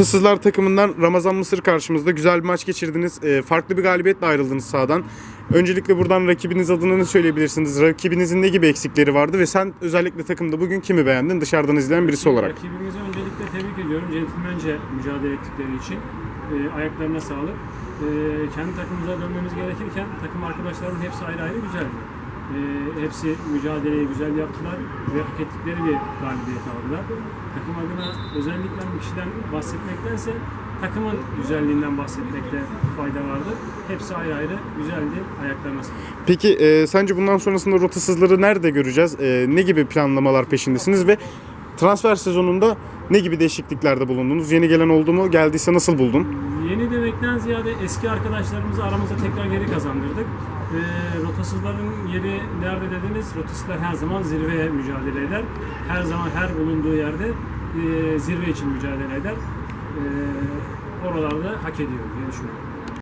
Rotasızlar takımından Ramazan Mısır karşımızda güzel bir maç geçirdiniz. Ee, farklı bir galibiyetle ayrıldınız sahadan. Öncelikle buradan rakibiniz adına ne söyleyebilirsiniz? Rakibinizin ne gibi eksikleri vardı ve sen özellikle takımda bugün kimi beğendin dışarıdan izleyen birisi olarak? Rakibimizi öncelikle tebrik ediyorum. Centilmence mücadele ettikleri için. Ee, ayaklarına sağlık. Ee, kendi takımımıza dönmemiz gerekirken takım arkadaşlarımın hepsi ayrı ayrı güzeldi. Ee, hepsi mücadeleyi güzel yaptılar ve hak ettikleri bir galibiyet aldılar. Takım adına özellikle bir kişiden bahsetmektense takımın güzelliğinden bahsetmekte fayda vardı. Hepsi ayrı ayrı güzeldi. Ayaklarına sağlık. Peki e, sence bundan sonrasında rotasızları nerede göreceğiz? E, ne gibi planlamalar peşindesiniz ve transfer sezonunda ne gibi değişikliklerde bulundunuz? Yeni gelen oldu mu? Geldiyse nasıl buldun? Yeni demekten ziyade eski arkadaşlarımızı aramıza tekrar geri kazandırdık. Ee, rotasızların yeri nerede dediniz? Rotasızlar her zaman zirveye mücadele eder. Her zaman her bulunduğu yerde e, zirve için mücadele eder. Ee, oralarda hak ediyor diye düşünüyorum.